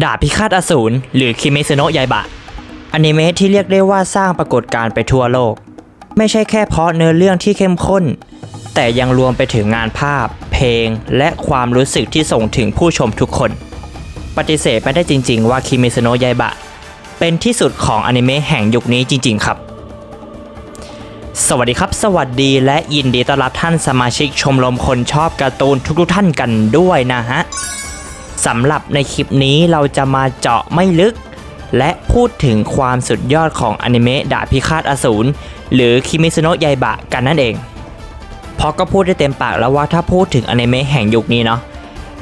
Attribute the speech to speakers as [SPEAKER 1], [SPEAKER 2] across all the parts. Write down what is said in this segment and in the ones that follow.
[SPEAKER 1] ดาบพิฆาตอสูรหรือคิเมซุโนะยายบะอนิเมะที่เรียกได้ว่าสร้างปรากฏการณ์ไปทั่วโลก ไม่ใช่แค่เพราะเนื้อเรื่องที่เข้มข้น แต่ยังรวมไปถึงงานภาพ เพลง และความรู้สึกที่ส่งถึงผู้ชมทุกคน ปฏิเสธไม่ได้จริง ๆ ว่าคิเมซุโนะยายบะ เป็นที่สุดของอนิเมะแห่งยุคนี้จริง ๆ ครับ สวัสดีครับ สวัสดีและยินดีต้อนรับท่านสมาชิกชมรมคนชอบการ์ตูนทุกๆท่านกันด้วยนะฮะ สำหรับในคลิปนี้เราจะมาเจาะไม่ลึก และพูดถึงความสุดยอดของอนิเมะดาพิฆาตอสูรหรือคิมิซุโนะยายบะกันนั่นเอง เพราะก็พูดได้เต็มปากแล้วว่าถ้าพูดถึงอนิเมะแห่งยุคนี้เนาะ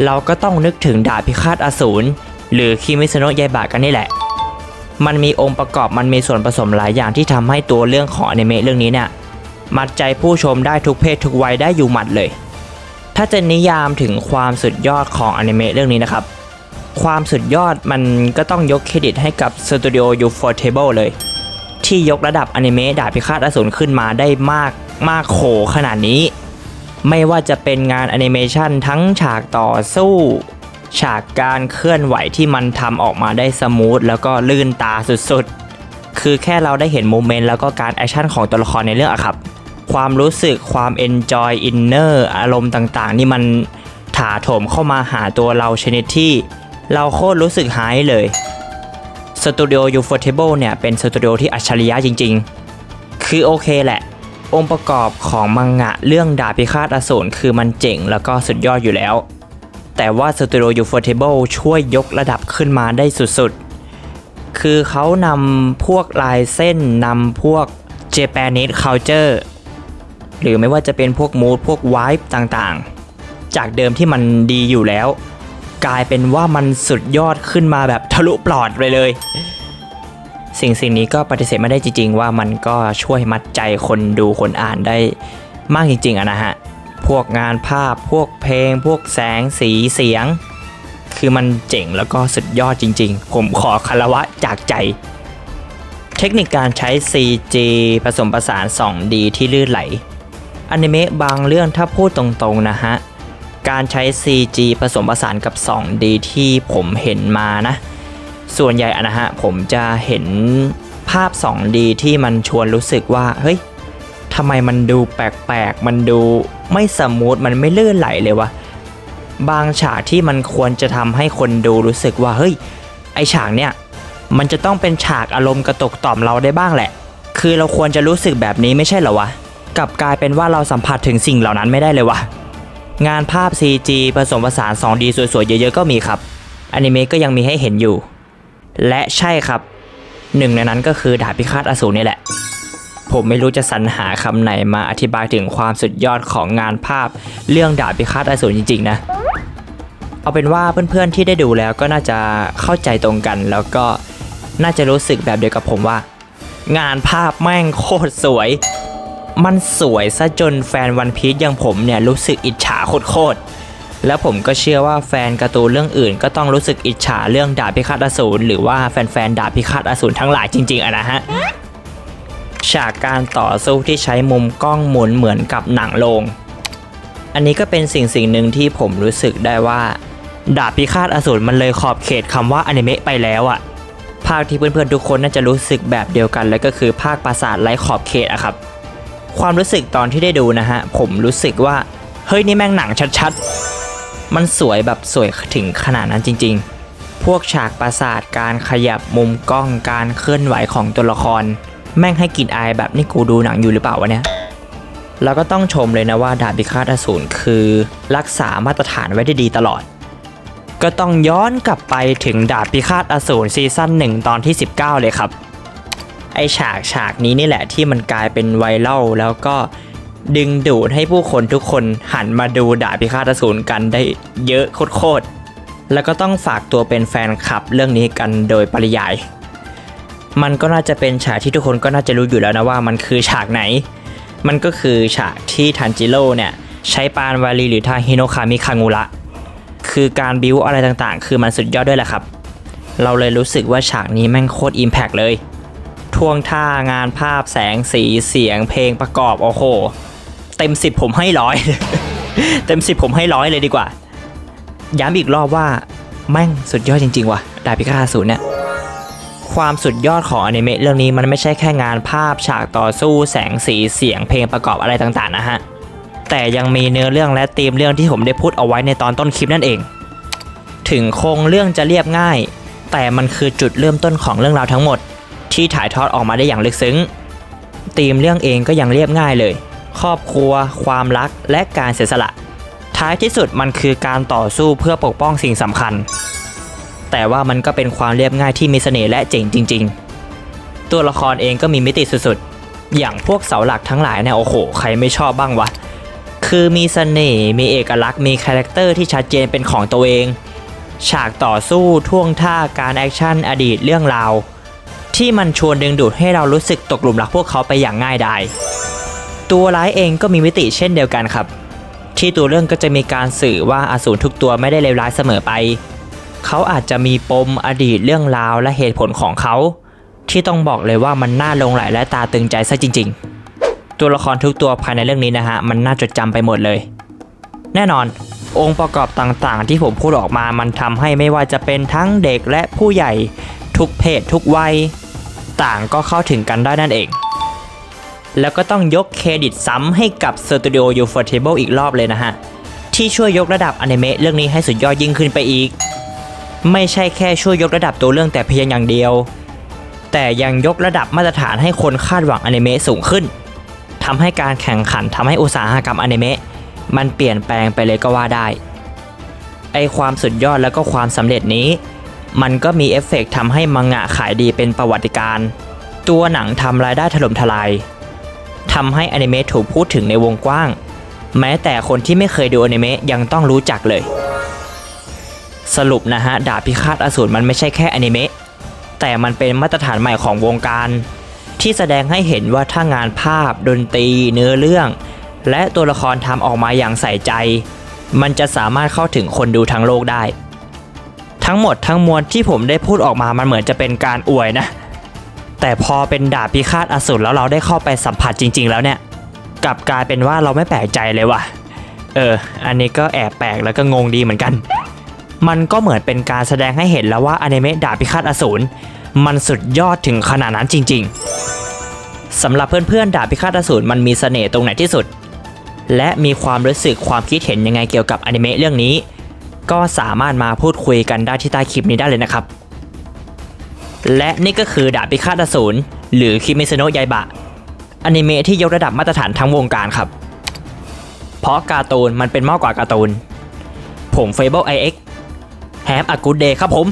[SPEAKER 1] เราก็ต้องนึกถึงดาพิฆาตอสูรหรือคิมิซุโนะยายบะกันนี่แหละ มันมีองค์ประกอบมันมีส่วนผสมหลายอย่างที่ทำให้ตัวเรื่องของอนิเมะเรื่องนี้เนี่ยมัดใจผู้ชมได้ทุกเพศทุกวัยได้อยู่หมัดเลย ถ้าจะนิยามถึงความสุดยอดของอนิเมะเรื่องนี้นะครับ ความสุดยอดมันก็ต้องยกเครดิตให้กับสตูดิโอ Ufotable เลย ที่ยกระดับอนิเมะดาบพิฆาตอสูรขึ้นมาได้มากมากโขขนาดนี้ ไม่ว่าจะเป็นงานแอนิเมชันทั้งฉากต่อสู้ ฉากการเคลื่อนไหวที่มันทำออกมาได้สมูทแล้วก็ลื่นตาสุดๆ คือแค่เราได้เห็นโมเมนต์แล้วก็การแอคชั่นของตัวละครในเรื่องอะครับ ความรู้สึกความเอนจอยอินเนอร์อารมณ์ต่างๆ นี่มันถาโถมเข้ามาหาตัวเราชนิดที่ เราโคตรรู้สึกหายเลยสตูดิโอ Ufotable เนี่ยเป็นสตูดิโอที่อัจฉริยะจริงๆ คือโอเคแหละ องค์ประกอบของมังงะเรื่องดาบพิฆาตอสูรคือมันเจ๋งแล้วก็สุดยอดอยู่แล้ว แต่ว่าสตูดิโอ Ufotable ช่วยยกระดับขึ้นมาได้สุดๆ คือเขานำพวกลายเส้นนำพวก Japanese culture หรือไม่ว่าจะเป็นพวกมูดพวกวายต่างๆ จากเดิมที่มันดีอยู่แล้ว กลายเป็นว่ามันสุดยอดขึ้นมาแบบทะลุปลอดไปเลย สิ่งสิ่งนี้ก็ปฏิเสธไม่ได้จริง ๆ ว่ามันก็ช่วยมัดใจคนดูคนอ่านได้มากจริงๆอะนะฮะ พวกงานภาพพวกเพลง พวกแสงสีเสียง คือมันเจ๋งแล้วก็สุดยอดจริง ๆ ผมขอคารวะจากใจเทคนิคการใช้ CG ผสมผสาน 2D ที่ลื่นไหล อนิเมะบางเรื่องถ้าพูดตรงๆนะฮะ การใช้ CG ผสมผสานกับ 2D ที่ผมเห็นมานะ ส่วนใหญ่อะนะฮะ ผมจะเห็นภาพ 2D ที่มันชวนรู้สึกว่า เฮ้ยทำไมมันดูแปลกๆ มันดูไม่สมูท มันไม่เลื่อนไหลเลยวะ บางฉากที่มันควรจะทำให้คนดูรู้สึกว่า เฮ้ย ไอฉากเนี่ย มันจะต้องเป็นฉากอารมณ์กระตกต่อมเราได้บ้างแหละ คือเราควรจะรู้สึกแบบนี้ไม่ใช่เหรอวะ กลับกลายเป็นว่าเราสัมผัสถึงสิ่งเหล่านั้นไม่ได้เลยวะงานภาพ CG ผสมผสาน 2D สวยๆ เยอะๆ ก็มีครับอนิเมะก็ยังมีให้เห็นอยู่ และใช่ครับ หนึ่งในนั้นก็คือดาบพิฆาตอสูรนี่แหละ ผมไม่รู้จะสรรหาคำไหนมาอธิบายถึงความสุดยอดของงานภาพ เรื่องดาบพิฆาตอสูรจริงๆนะ เอาเป็นว่าเพื่อนๆที่ได้ดูแล้วก็น่าจะเข้าใจตรงกัน แล้วก็น่าจะรู้สึกแบบเดียวกับผมว่า งานภาพแม่งโคตรสวย มันสวยซะจนแฟนวันพีชอย่างผมเนี่ยรู้สึกอิจฉาโคตรๆแล้วผมก็เชื่อว่าแฟนการ์ตูนเรื่องอื่น ก็ต้องรู้สึกอิจฉาเรื่องดาบพิฆาตอสูรหรือว่าแฟนๆดาบพิฆาตอสูรทั้งหลายจริงๆอะนะฮะฉากการต่อสู้ที่ใช้มุมกล้องหมุนเหมือนกับหนังโรงอันนี้ก็เป็นสิ่งสิ่งหนึ่งที่ผมรู้สึกได้ว่า ดาบพิฆาตอสูรมันเลยขอบเขตคำว่าอนิเมะไปแล้วอะภาคที่เพื่อนๆทุกคนน่าจะรู้สึกแบบเดียวกันเลยก็คือภาคปราสาทไร้ขอบเขตอะครับ ความรู้สึกตอนที่ได้ดูนะฮะ ผมรู้สึกว่า เฮ้ยนี่แม่งหนังชัดๆ มันสวยแบบสวยถึงขนาดนั้นจริง ๆ พวกฉากปราสาทการขยับมุมกล้องการเคลื่อนไหวของตัวละคร แม่งให้กลิ่นอายแบบนี่กูดูหนังอยู่หรือเปล่าวะเนี่ยแล้วก็ต้องชมเลยนะว่าดาบพิฆาตอสูรคือ รักษามาตรฐานไว้ได้ดีตลอด ก็ต้องย้อนกลับไปถึงดาบพิฆาตอสูรซีซั่นหนึ่งตอนที่ 19 เลยครับ ไอฉากฉากนี้นี่แหละที่มันกลายเป็นไวรัลแล้วก็ดึงดูดให้ผู้คนทุกคนหันมาดูดาบพิฆาตอสูรกันได้เยอะโคตรๆแล้วก็ต้องฝากตัวเป็นแฟนคลับเรื่องนี้กันโดยปริยาย มันก็น่าจะเป็นฉากที่ทุกคนก็น่าจะรู้อยู่แล้วนะว่ามันคือฉากไหน มันก็คือฉากที่ทันจิโร่เนี่ยใช้ปานวาลีหรือทาฮิโนคามิคังุระคือการบิวอะไรต่างๆ คือมันสุดยอดด้วยแหละครับ เราเลยรู้สึกว่าฉากนี้แม่งโคตรอิมแพกเลย ท่วงท่างานภาพแสงสีเสียงเพลงประกอบโอ้โห เต็มสิบผมให้ร้อยเต็มสิบผมให้ร้อยเลยดีกว่า ย้ำอีกรอบว่า แม่งสุดยอดจริง ๆ ว่ะดาบพิฆาตอสูรเนี่ยความสุดยอดของอนิเมะเรื่องนี้มันไม่ใช่แค่งานภาพฉากต่อสู้แสงสีเสียงเพลงประกอบอะไรต่างๆนะฮะ แต่ยังมีเนื้อเรื่องและธีมเรื่องที่ผมได้พูดเอาไว้ในตอนต้นคลิปนั่นเอง ถึงโครงเรื่องจะเรียบง่าย แต่มันคือจุดเริ่มต้นของเรื่องราวทั้งหมด ที่ถ่ายทอดออกมาได้อย่างลึกซึ้งธีมเรื่องเองก็ยังเรียบง่ายเลย ครอบครัว ความรักและการเสียสละ ท้ายที่สุดมันคือการต่อสู้เพื่อปกป้องสิ่งสำคัญ แต่ว่ามันก็เป็นความเรียบง่ายที่มีเสน่ห์และเจ๋งจริง ๆ ตัวละครเองก็มีมิติสุดๆ อย่างพวกเสาหลักทั้งหลายเนี่ยโอ้โห ใครไม่ชอบบ้างวะ คือมีเสน่ห์มีเอกลักษณ์มีคาแรคเตอร์ที่ชัดเจนเป็นของตัวเอง ฉากต่อสู้ท่วงท่าการแอคชั่นอดีตเรื่องราว ที่มันชวนดึงดูดให้เรารู้สึกตกหลุมรักพวกเขาไปอย่างง่ายดายตัวร้ายเองก็มีมิติเช่นเดียวกันครับ ที่ตัวเรื่องก็จะมีการสื่อว่าอสูรทุกตัวไม่ได้เลวร้ายเสมอไป เขาอาจจะมีปมอดีตเรื่องราวและเหตุผลของเขา ที่ต้องบอกเลยว่ามันน่าลงไหลและตาตึงใจซะจริง ๆ ตัวละครทุกตัวภายในเรื่องนี้นะฮะมันน่าจดจำไปหมดเลย แน่นอนองค์ประกอบต่างๆ ที่ผมพูดออกมามันทำให้ไม่ว่าจะเป็นทั้งเด็กและผู้ใหญ่ทุกเพศทุกวัย ต่างก็เข้าถึงกันได้นั่นเอง แล้วก็ต้องยกเครดิตซ้ำให้กับ Studio u f o r t a b l e อีกรอบเลยนะฮะ ที่ช่วยยกระดับอนิเมะเรื่องนี้ให้สุดยอดยิ่งขึ้นไปอีก ไม่ใช่แค่ช่วยยกระดับตัวเรื่องแต่เพียงอย่างเดียว แต่ยังยกระดับมาตรฐานให้คนคาดหวังอนิเมะสูงขึ้นทำให้การแข่งขันทำให้อุตสาหกรรมอนิเมะมันเปลี่ยนแปลงไปเลยก็ว่าได้ไอความสุดยอดแล้วก็ความสำเร็จนี้ มันก็มีเอฟเฟกต์ทำให้มังงะขายดีเป็นประวัติการ์ตัวหนังทำรายได้ถล่มทลายทำให้อนิเมะถูกพูดถึงในวงกว้าง แม้แต่คนที่ไม่เคยดูอนิเมะยังต้องรู้จักเลย สรุปนะฮะ ดาบพิฆาตอสูรมันไม่ใช่แค่อนิเมะแต่มันเป็นมาตรฐานใหม่ของวงการ ที่แสดงให้เห็นว่าถ้างานภาพ ดนตรี เนื้อเรื่อง และตัวละครทำออกมาอย่างใส่ใจ มันจะสามารถเข้าถึงคนดูทั้งโลกได้ ทั้งหมดทั้งมวลที่ผมได้พูดออกมามันเหมือนจะเป็นการอวยนะ แต่พอเป็นดาบพิฆาตอสูรแล้วเราได้เข้าไปสัมผัสจริง ๆ แล้วเนี่ยกลับกลายเป็นว่าเราไม่แปลกใจเลยว่ะ เออ อันนี้ก็แอบแปลกแล้วก็งงดีเหมือนกัน มันก็เหมือนเป็นการแสดงให้เห็นแล้วว่าอนิเมะดาบพิฆาตอสูรมันสุดยอดถึงขนาดนั้นจริง ๆสำหรับเพื่อนๆดาบพิฆาตอสูรมันมีเสน่ห์ตรงไหนที่สุด และมีความรู้สึกความคิดเห็นยังไงเกี่ยวกับอนิเมะเรื่องนี้ ก็สามารถมาพูดคุยกันได้ที่ใต้คลิปนี้ได้เลยนะครับ และนี่ก็คือดาบพิฆาตอสูรหรือคิมิซโนะยายบะอนิเมะที่ยกระดับมาตรฐานทั้งวงการครับ เพราะการ์ตูนมันเป็นมากกว่าการ์ตูน ผม Fable IX Have a good day ครับผม